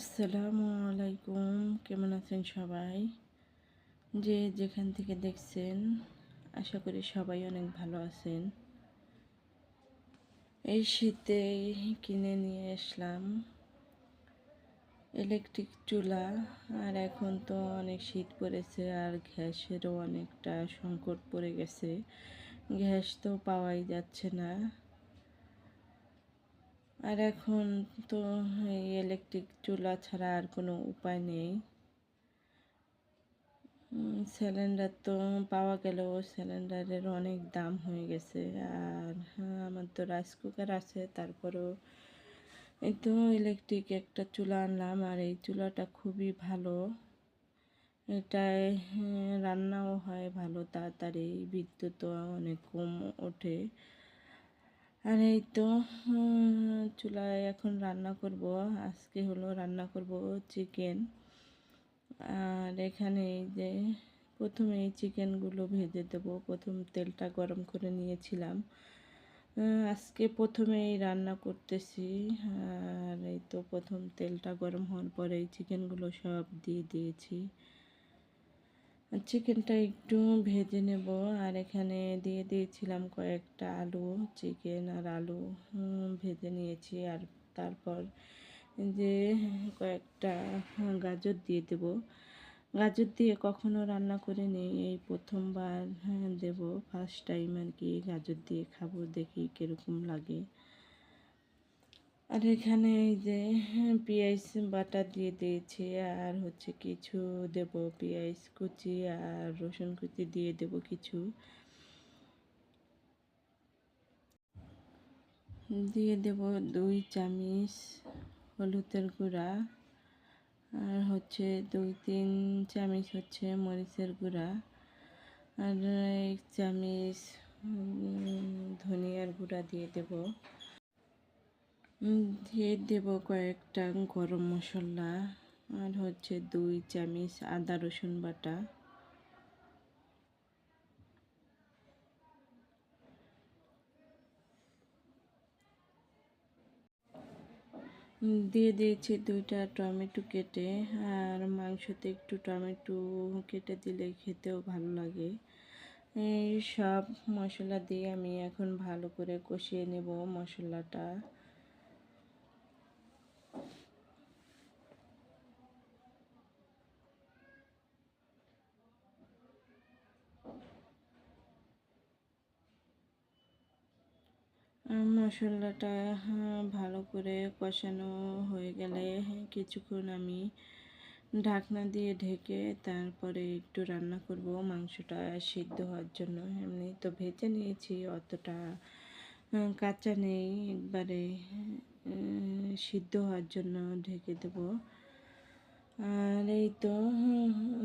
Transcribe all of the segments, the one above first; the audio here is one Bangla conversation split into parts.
আসসালামু আলাইকুম। কেমন আছেন সবাই? যে যেখান থেকে দেখছেন, আশা করি সবাই অনেক ভালো আছেন। এই শীতে কিনে নিয়ে আসলাম ইলেকট্রিক চুলা। আর এখন তো অনেক শীত পড়েছে, আর গ্যাসেরও অনেকটা সংকট পড়ে গেছে। গ্যাস তো পাওয়াই যাচ্ছে না। আর এখন তো এই ইলেকট্রিক চুলা ছাড়া আর কোনো উপায় নেই। সিলিন্ডার তো পাওয়া গেলেও সিলিন্ডারের অনেক দাম হয়ে গেছে। আর হ্যাঁ, আমার তো রাইস কুকার আছে তারপরেও এই তো ইলেকট্রিক একটা চুলা আনলাম আর এই চুলাটা খুবই ভালো। এটায় হ্যাঁ, রান্নাও হয় ভালো তাড়াতাড়ি বিদ্যুৎও অনেক কম ওঠে। আর এই তো চুলায় এখন রান্না করব। আজকে হলো রান্না করব চিকেন আর এখানে এই যে প্রথমে এই চিকেনগুলো ভেজে দেব। প্রথম তেলটা গরম করে নিয়েছিলাম। আজকে প্রথমেই রান্না করতেছি। আর এই তো প্রথম তেলটা গরম হওয়ার পরে এই চিকেনগুলো সব দিয়ে দিয়েছি। চিকেনটা একটু ভেজে নেব। আর এখানে দিয়ে দিয়েছিলাম কয়েকটা আলু চিকেন আর আলু ভেজে নিয়েছি। আর তারপর যে কয়েকটা গাজর দিয়ে দেব। গাজর দিয়ে কখনো রান্না করে নেই এই প্রথমবার হ্যাঁ, দেব। ফার্স্ট টাইম আর কি গাজর দিয়ে খাব দেখি কীরকম লাগে। আর এখানে এই যে পেঁয়াজ বাটা দিয়ে দিয়েছি, আর হচ্ছে কিছু দেব পেঁয়াজ কুচি আর রসুন কুচি দিয়ে দেব কিছু। দিয়ে দেব দুই চামচ হলুদের গুঁড়া, আর হচ্ছে দুই তিন চামচ হচ্ছে মরিচের গুঁড়া, আর এক চামচ ধনিয়ার গুঁড়া দিয়ে দেবো। দিয়ে দেব কয়েকটা গরম মশলা আর হচ্ছে দুই চামচ আদা রসুন বাটা। দিয়ে দিয়েছি দুইটা টমেটো কেটে আর মাংসতে একটু টমেটো কেটে দিলে খেতেও ভালো লাগে। এই সব মশলা দিয়ে আমি এখন ভালো করে কষিয়ে নেব মশলাটা। মশলাটা হ্যাঁ, ভালো করে কষানো হয়ে গেলে কিছুক্ষণ আমি ঢাকনা দিয়ে ঢেকে তারপরে একটু রান্না করব। মাংসটা সিদ্ধ হওয়ার জন্য। এমনি তো ভেজে নিয়েছি অতটা কাঁচা নেই। একবারে সিদ্ধ হওয়ার জন্য ঢেকে দেব। আর এই তো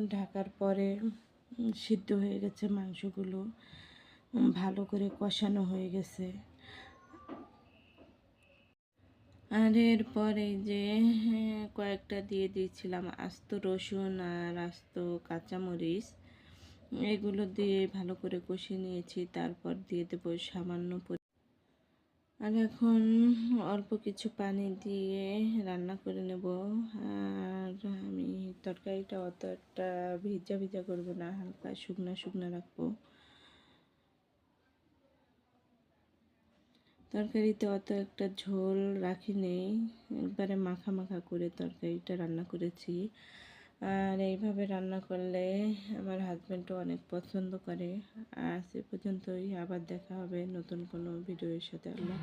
ঢাকার পরে সিদ্ধ হয়ে গেছে মাংসগুলো। ভালো করে কষানো হয়ে গেছে। আর এরপর যে হ্যাঁ, কয়েকটা দিয়ে দিয়েছিলাম। আস্ত রসুন আর আস্ত কাঁচামরিচ। এগুলো দিয়ে ভালো করে কষিয়ে নিয়েছি। তারপর দিয়ে দেবো সামান্য আর এখন অল্প কিছু পানি দিয়ে রান্না করে নেব। আর আমি তরকারিটা অত একটা ভিজা ভিজা করব না হালকা শুকনো শুকনো রাখব। তরকারিতে অত একটা ঝোল রাখি নেই। একবারে মাখা মাখা করে তরকারিটা রান্না করেছি। আর এইভাবে রান্না করলে আমার হাজব্যান্ডও অনেক পছন্দ করে। আর সে পর্যন্তই, আবার দেখা হবে নতুন কোনো ভিডিওর সাথে। আল্লাহ